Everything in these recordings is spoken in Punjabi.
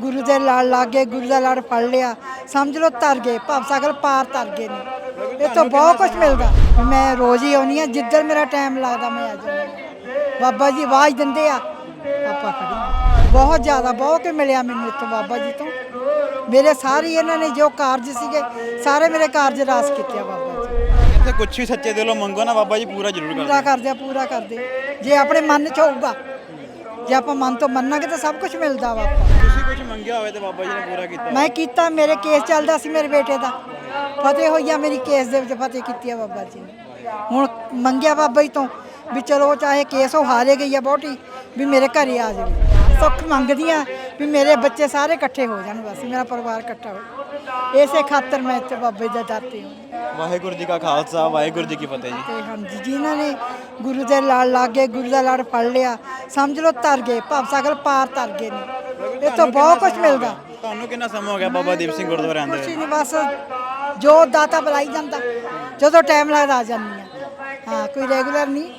ਗੁਰੂ ਦੇ ਲੜ ਲੱਗ ਗੁਰੂ ਦਾ ਲੜ ਫੜ ਲਿਆ। ਸਮਝ ਲਓ ਤਰ ਗਏ। ਭਵ ਸਾਗਰ ਪਾਰ ਤਰ ਗਏ ਨੇ। ਇਹ ਤੋਂ ਬਹੁਤ ਕੁਝ ਮਿਲਦਾ। ਮੈਂ ਰੋਜ਼ ਹੀ ਆਉਣੀ ਆ ਜਿੱਦਣ ਮੇਰਾ ਟਾਈਮ ਲੱਗਦਾ ਮੈਂ ਆ ਜਾਂਦੀ। ਬਾਬਾ ਜੀ ਆਵਾਜ਼ ਦਿੰਦੇ ਆ। ਆਪਾਂ ਖੜੀ। ਬਹੁਤ ਜ਼ਿਆਦਾ ਬਹੁਤ ਕੁ ਮਿਲਿਆ ਮੈਨੂੰ ਇੱਥੋਂ ਬਾਬਾ ਜੀ ਤੋਂ। ਮੇਰੇ ਸਾਰੇ ਇਹਨਾਂ ਨੇ ਜੋ ਕਾਰਜ ਸੀਗੇ ਸਾਰੇ ਮੇਰੇ ਕਾਰਜ ਰਾਸ ਕੀਤੇ ਆ ਬਾਬਾ ਜੀ। ਇੱਥੇ ਕੁਝ ਵੀ ਸੱਚੇ ਦਿਲੋਂ ਮੰਗੋ ਨਾ ਬਾਬਾ ਜੀ ਪੂਰਾ ਜ਼ਰੂਰ ਕਰ ਪੂਰਾ ਕਰਦੇ ਆ ਪੂਰਾ ਕਰਦੇ। ਜੇ ਆਪਣੇ ਮਨ ਚ ਹੋਊਗਾ ਜੇ ਆਪਾਂ ਮਨ ਤੋਂ ਮੰਨਾਂਗੇ ਤਾਂ ਸਭ ਕੁਝ ਮਿਲਦਾ ਵਾ ਆਪਾਂ ਤੁਸੀਂ ਮੰਗਿਆ ਹੋਵੇ ਤੇ ਬਾਬਾ ਜੀ ਨੇ ਪੂਰਾ ਕੀਤਾ ਮੈਂ ਕੀਤਾ ਮੇਰੇ ਕੇਸ ਚੱਲਦਾ ਸੀ ਮੇਰੇ ਬੇਟੇ ਦਾ। ਫਤਿਹ ਹੋਈ ਆ ਮੇਰੀ ਕੇਸ ਦੇ ਵਿੱਚ ਫਤਿਹ ਕੀਤੀ ਆ ਬਾਬਾ ਜੀ ਨੇ। ਹੁਣ ਮੰਗਿਆ ਬਾਬਾ ਜੀ ਤੋਂ ਵੀ ਚਲੋ ਚਾਹੇ ਕੇਸ ਉਹ ਹਾਰੇ ਗਈ ਆ ਬਹੁਤੀ ਵੀ ਮੇਰੇ ਘਰੇ ਆ ਜਾਵੇ। ਸੁੱਖ ਮੰਗਦੀਆਂ ਵੀ ਮੇਰੇ ਬੱਚੇ ਸਾਰੇ ਇਕੱਠੇ ਹੋ ਜਾਣ ਬਸ ਮੇਰਾ ਪਰਿਵਾਰ ਇਕੱਠਾ ਹੋ ਇਸੇ ਖਾਤਰ ਮੈਂ ਇੱਥੇ ਬਾਬੇ ਦੇ ਦਰ ਤੇ ਹਾਂ। ਵਾਹਿਗੁਰੂ ਜੀ ਕਾ ਖਾਲਸਾ ਵਾਹਿਗੁਰੂ ਜੀ ਕੀ ਫਤਿਹ ਜੀ। ਤੇ ਹਾਂਜੀ ਜਿਨ੍ਹਾਂ ਨੇ ਗੁਰੂ ਦੇ ਲੜ ਲੱਗ ਗੁਰੂ ਦਾ ਲੜ ਫੜ ਲਿਆ ਸਮਝ ਲਓ ਤਰ ਗਏ ਭਵ ਸਾਗਰ ਪਾਰ ਤਰ ਗਏ ਨੇ। ਇਹ ਤੋਂ ਬਹੁਤ ਕੁਝ ਮਿਲਦਾ। ਤੁਹਾਨੂੰ ਕਿੰਨਾ ਸਮਾਂ ਹੋ ਗਿਆ ਬਾਬਾ ਦੀਪ ਸਿੰਘ ਗੁਰਦੁਆਰੇ ਆਂਦੇ ਕੁਛ ਨਹੀਂ ਬਸ ਜੋ ਦਾਤਾ ਬੁਲਾਈ ਜਾਂਦਾ ਜਦੋਂ ਟਾਈਮ ਲੱਗਦਾ ਆ ਜਾਂਦੀ ਆ। ਹਾਂ ਕੋਈ ਰੈਗੂਲਰ ਨਹੀਂ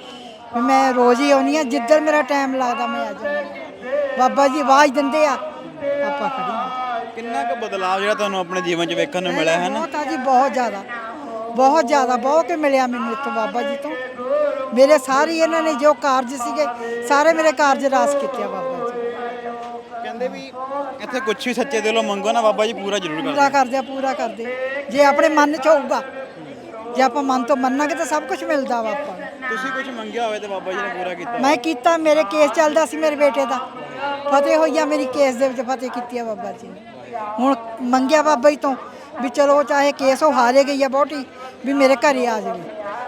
ਵੀ ਮੈਂ ਰੋਜ਼ ਹੀ ਆਉਣੀ ਆ ਜਿੱਦਣ ਮੇਰਾ ਟਾਈਮ ਲੱਗਦਾ ਮੈਂ ਆ ਜਾਂਦੀ ਹਾਂ। ਬਾਬਾ ਜੀ ਆਵਾਜ਼ ਦਿੰਦੇ ਆ ਆਪਾਂ ਖੜੀ ਹਾਂ। ਕਿੰਨਾ ਕੁ ਬਦਲਾਅ ਜਿਹੜਾ ਤੁਹਾਨੂੰ ਆਪਣੇ ਜੀਵਨ 'ਚ ਵੇਖਣ ਨੂੰ ਮਿਲਿਆ ਹੈ ਨਾ ਬਹੁਤ ਆ ਜੀ ਬਹੁਤ ਜ਼ਿਆਦਾ। ਬਹੁਤ ਜ਼ਿਆਦਾ ਬਹੁਤ ਕਿ ਮਿਲਿਆ ਮੈਨੂੰ ਇੱਥੋਂ ਬਾਬਾ ਜੀ ਤੋਂ। ਮੇਰੇ ਸਾਰੇ ਇਹਨਾਂ ਨੇ ਜੋ ਕਾਰਜ ਸੀਗੇ ਸਾਰੇ ਮੇਰੇ ਕਾਰਜ ਰਾਸ ਕੀਤੇ ਆ ਬਾਬਾ ਕਹਿੰਦੇ ਵੀ ਇੱਥੇ ਕੁਝ ਵੀ ਸੱਚੇ ਦਿਲੋਂ ਮੰਗੋ ਨਾ ਬਾਬਾ ਜੀ ਪੂਰਾ ਜ਼ਰੂਰ ਕਰ ਪੂਰਾ ਕਰਦੇ ਆ ਪੂਰਾ ਕਰਦੇ। ਜੇ ਆਪਣੇ ਮਨ ਚ ਹੋਊਗਾ ਜੇ ਆਪਾਂ ਮਨ ਤੋਂ ਮੰਨਾਂਗੇ ਤਾਂ ਸਭ ਕੁਝ ਮਿਲਦਾ ਵਾ ਆਪਾਂ ਨੂੰ। ਤੁਸੀਂ ਕੁਝ ਮੰਗਿਆ ਹੋਵੇ ਤੇ ਬਾਬਾ ਜੀ ਨੇ ਪੂਰਾ ਕੀਤਾ। ਮੈਂ ਕੀਤਾ ਮੇਰੇ ਕੇਸ ਚੱਲਦਾ ਸੀ ਮੇਰੇ ਬੇਟੇ ਦਾ। ਫਤਿਹ ਹੋਈ ਆ ਮੇਰੀ ਕੇਸ ਦੇ ਵਿੱਚ ਫਤਿਹ ਕੀਤੀ ਆ ਬਾਬਾ ਜੀ ਨੇ। ਹੁਣ ਮੰਗਿਆ ਬਾਬਾ ਜੀ ਤੋਂ ਵੀ ਚਲੋ ਚਾਹੇ ਕੇਸ ਉਹ ਹਾਰੇ ਗਈ ਆ ਬਹੁਤੀ ਵੀ ਮੇਰੇ ਘਰੇ ਆ ਜਾਵੇ।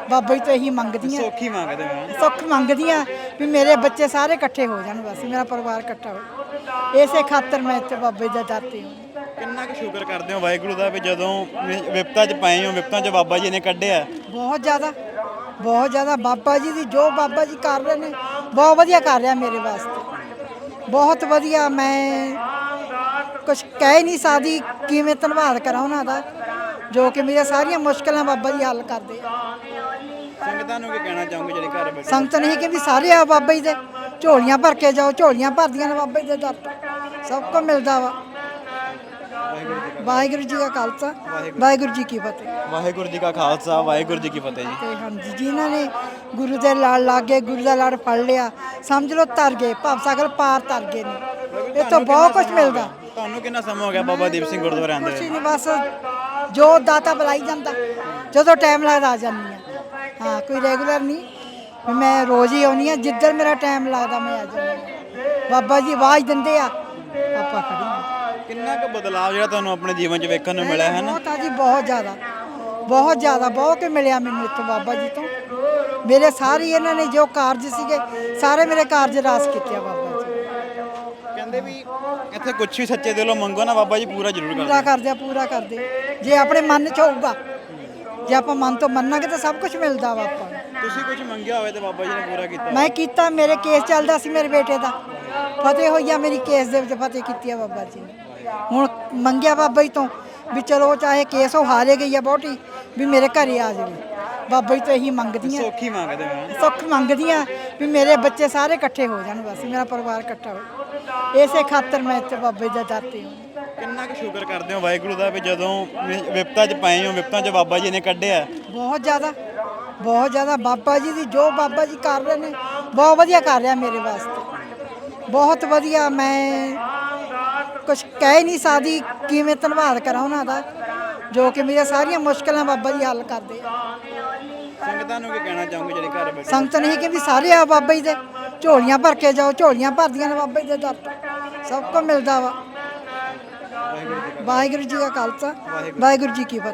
ਬਾਬਾ ਜੀ ਤੋਂ ਇਹੀ ਮੰਗਦੀਆਂ। ਸੌਖੀ ਮੰਗਦੇ ਮੈਂ ਸੁੱਖ ਮੰਗਦੀਆਂ ਵੀ ਮੇਰੇ ਬੱਚੇ ਸਾਰੇ ਇਕੱਠੇ ਹੋ ਜਾਣ ਬਸ ਮੇਰਾ ਪਰਿਵਾਰ ਇਕੱਠਾ ਹੋ ਇਸੇ ਖਾਤਰ ਮੈਂ ਇੱਥੇ ਬਾਬੇ ਦੇ ਦਰ ਤੇ ਹਾਂ। ਕਿੰਨਾ ਕੁ ਸ਼ੁਕਰ ਕਰਦੇ ਹੋ ਵਾਹਿਗੁਰੂ ਦਾ ਵੀ ਜਦੋਂ ਵਿ- ਵਿਪਤਾ 'ਚ ਪਏ ਹੋ ਵਿਪਤਾ 'ਚ ਬਾਬਾ ਜੀ ਨੇ ਕੱਢਿਆ? ਬਹੁਤ ਜ਼ਿਆਦਾ ਬਹੁਤ ਜ਼ਿਆਦਾ। ਬਾਬਾ ਜੀ ਦੀ ਜੋ ਬਾਬਾ ਜੀ ਕਰ ਰਹੇ ਨੇ ਬਹੁਤ ਵਧੀਆ ਕਰ ਰਿਹਾ ਮੇਰੇ ਵਾਸਤੇ। ਬਹੁਤ ਵਧੀਆ ਮੈਂ ਕੁਝ ਕਹਿ ਨਹੀਂ ਸਕਦੀ ਕਿਵੇਂ ਧੰਨਵਾਦ ਕਰਾਂ ਉਹਨਾਂ ਦਾ ਜੋ ਕਿ ਮੇਰੀਆਂ ਸਾਰੀਆਂ ਮੁਸ਼ਕਲਾਂ ਬਾਬਾ ਜੀ ਹੱਲ ਕਰਦੇ ਆ। ਸੰਗਤਾਂ ਨੂੰ ਕੀ ਕਹਿਣਾ ਚਾਹੋਗੇ ਜਿਹੜੇ ਘਰ ਬੈਠੇ? ਸੰਗਤ ਨਹੀਂ ਕਿ ਵੀ ਸਾਰੇ ਆ ਬਾਬਾ ਜੀ ਦੇ। ਝੋਲੀਆਂ ਭਰ ਕੇ ਜਾਓ ਝੋਲੀਆਂ ਭਰਦੀਆਂ ਨੇ ਬਾਬਾ ਦੇ ਦਰ ਤੋਂ ਸਭ ਕੁਝ ਮਿਲਦਾ ਵਾ। ਵਾਹਿਗੁਰੂ ਜੀ ਕਾ ਖਾਲਸਾ ਵਾਹਿਗੁਰੂ ਜੀ ਕੀ ਫਤਿਹ। ਵਾਹਿਗੁਰੂ ਜੀ ਕਾ ਖਾਲਸਾ ਵਾਹਿਗੁਰੂ ਜੀ ਕੀ ਫਤਿਹ ਜੀ। ਤੇ ਹਾਂਜੀ ਜਿਨ੍ਹਾਂ ਨੇ ਗੁਰੂ ਦੇ ਲੜ ਲੱਗ ਗੁਰੂ ਦਾ ਲੜ ਫੜ ਲਿਆ ਸਮਝ ਲਓ ਤਰ ਗਏ ਭਵ ਸਾਗਰ ਪਾਰ ਤਰ ਗਏ ਨੇ। ਇਹ ਤੋਂ ਬਹੁਤ ਕੁਝ ਮਿਲਦਾ। ਤੁਹਾਨੂੰ ਕਿੰਨਾ ਸਮਾਂ ਹੋ ਗਿਆ ਬਾਬਾ ਦੀਪ ਸਿੰਘ ਗੁਰਦੁਆਰੇ ਆਂਦੇ ਕੁਛ ਨਹੀਂ ਬਸ ਜੋ ਦਾਤਾ ਬੁਲਾਈ ਜਾਂਦਾ ਜਦੋਂ ਟਾਈਮ ਲੱਗਦਾ ਆ ਜਾਂਦੀ ਆ। ਹਾਂ ਕੋਈ ਰੈਗੂਲਰ ਨਹੀਂ। ਮੈਂ ਰੋਜ਼ ਹੀ ਆਉਣੀ ਆ ਜਿੱਦਣ ਮੇਰਾ ਟਾਈਮ ਲੱਗਦਾ ਮੈਂ ਆ ਜਾਂਦੀ। ਹਾਂ। ਬਾਬਾ ਜੀ ਆਵਾਜ਼ ਦਿੰਦੇ ਆ। ਆਪਾਂ ਖੜੀ ਹਾਂ। ਕਿੰਨਾ ਕੁ ਬਦਲਾਅ ਜਿਹੜਾ ਤੁਹਾਨੂੰ ਆਪਣੇ ਜੀਵਨ 'ਚ ਵੇਖਣ ਨੂੰ ਮਿਲਿਆ ਹੈ ਨਾ ਬਹੁਤ ਆ ਜੀ ਬਹੁਤ ਜ਼ਿਆਦਾ। ਬਹੁਤ ਜ਼ਿਆਦਾ ਬਹੁਤ ਕਿ ਮਿਲਿਆ ਮੈਨੂੰ ਇੱਥੋਂ ਬਾਬਾ ਜੀ ਤੋਂ। ਮੇਰੇ ਸਾਰੇ ਇਹਨਾਂ ਨੇ ਜੋ ਕਾਰਜ ਸੀਗੇ ਸਾਰੇ ਮੇਰੇ ਕਾਰਜ ਰਾਸ ਕੀਤੇ ਆ ਬਾਬਾ ਜੀ। ਕਹਿੰਦੇ ਵੀ ਇੱਥੇ ਕੁਝ ਵੀ ਸੱਚੇ ਦਿਲੋਂ ਮੰਗੋ ਨਾ ਬਾਬਾ ਜੀ ਪੂਰਾ ਜ਼ਰੂਰ ਕਰ ਪੂਰਾ ਕਰਦੇ ਆ ਪੂਰਾ ਕਰਦੇ। ਜੇ ਆਪਣੇ ਮਨ ਚ ਹੋਊਗਾ ਜੇ ਆਪਾਂ ਮਨ ਤੋਂ ਮੰਨਾਂਗੇ ਤਾਂ ਸਭ ਕੁਝ ਮਿਲਦਾ ਵਾ ਆਪਾਂ ਨੂੰ। ਤੁਸੀਂ ਕੁਝ ਮੰਗਿਆ ਹੋਵੇ ਤੇ ਬਾਬਾ ਜੀ ਨੇ ਪੂਰਾ ਕੀਤਾ। ਮੈਂ ਕੀਤਾ ਮੇਰੇ ਕੇਸ ਚੱਲਦਾ ਸੀ ਮੇਰੇ ਬੇਟੇ ਦਾ। ਫਤਿਹ ਹੋਈ ਆ ਮੇਰੀ ਕੇਸ ਦੇ ਵਿੱਚ ਫਤਿਹ ਕੀਤੀ ਆ ਬਾਬਾ ਜੀ ਨੇ। ਹੁਣ ਮੰਗਿਆ ਬਾਬਾ ਜੀ ਤੋਂ ਵੀ ਚਲੋ ਚਾਹੇ ਕੇਸ ਉਹ ਹਾਰੇ ਗਈ ਆ ਬਹੁਤੀ ਵੀ ਮੇਰੇ ਘਰੇ ਆ ਜਾਵੇ। ਬਾਬਾ ਜੀ ਤੋਂ ਇਹੀ ਮੰਗਦੀਆਂ। ਸੌਖੀ ਮੰਗਦੇ ਮੈਂ ਸੁੱਖ ਮੰਗਦੀਆਂ ਵੀ ਮੇਰੇ ਬੱਚੇ ਸਾਰੇ ਇਕੱਠੇ ਹੋ ਜਾਣ ਬਸ ਮੇਰਾ ਪਰਿਵਾਰ ਇਕੱਠਾ ਹੋ ਇਸੇ ਖਾਤਰ ਮੈਂ ਇੱਥੇ ਬਾਬੇ ਦੇ ਦਰ ਤੇ ਹਾਂ। ਕਿੰਨਾ ਕੁ ਸ਼ੁਕਰ ਕਰਦੇ ਹੋ ਵਾਹਿਗੁਰੂ ਦਾ ਵੀ ਜਦੋਂ ਵਿ- ਵਿਪਤਾ 'ਚ ਪਏ ਹੋ ਵਿਪਤਾ 'ਚ ਬਾਬਾ ਜੀ ਨੇ ਕੱਢਿਆ। ਬਹੁਤ ਜ਼ਿਆਦਾ। ਬਹੁਤ ਜ਼ਿਆਦਾ ਬਾਬਾ ਜੀ ਦੀ ਜੋ ਬਾਬਾ ਜੀ ਕਰ ਰਹੇ ਨੇ ਬਹੁਤ ਵਧੀਆ ਕਰ ਰਿਹਾ ਮੇਰੇ ਵਾਸਤੇ। ਬਹੁਤ ਵਧੀਆ ਮੈਂ ਕੁਝ ਕਹਿ ਨਹੀਂ ਸਕਦੀ ਕਿਵੇਂ ਧੰਨਵਾਦ ਕਰਾਂ ਉਹਨਾਂ ਦਾ ਜੋ ਕਿ ਮੇਰੀਆਂ ਸਾਰੀਆਂ ਮੁਸ਼ਕਲਾਂ ਬਾਬਾ ਜੀ ਹੱਲ ਕਰਦੇ ਆ। ਸੰਗਤਾਂ ਨੂੰ ਕੀ ਕਹਿਣਾ ਚਾਹੋਗੇ ਜਿਹੜੇ ਘਰ ਬੈਠੇ? ਸੰਗਤ ਨਹੀਂ ਕਿ ਵੀ ਸਾਰੇ ਆ ਬਾਬਾ ਜੀ ਦੇ ਝੋਲੀਆਂ ਭਰ ਕੇ ਜਾਓ ਝੋਲੀਆਂ ਭਰਦੀਆਂ ਨੇ ਬਾਬਾ ਜੀ ਦੇ ਦਰ ਤੋਂ। ਸਭ ਕੁਝ ਮਿਲਦਾ ਵਾ। ਵਾਹਿਗੁਰੂ ਜੀ ਕਾ ਖਾਲਸਾ ਵਾਹਿਗੁਰੂ ਜੀ ਕੀ ਫਤਿਹ।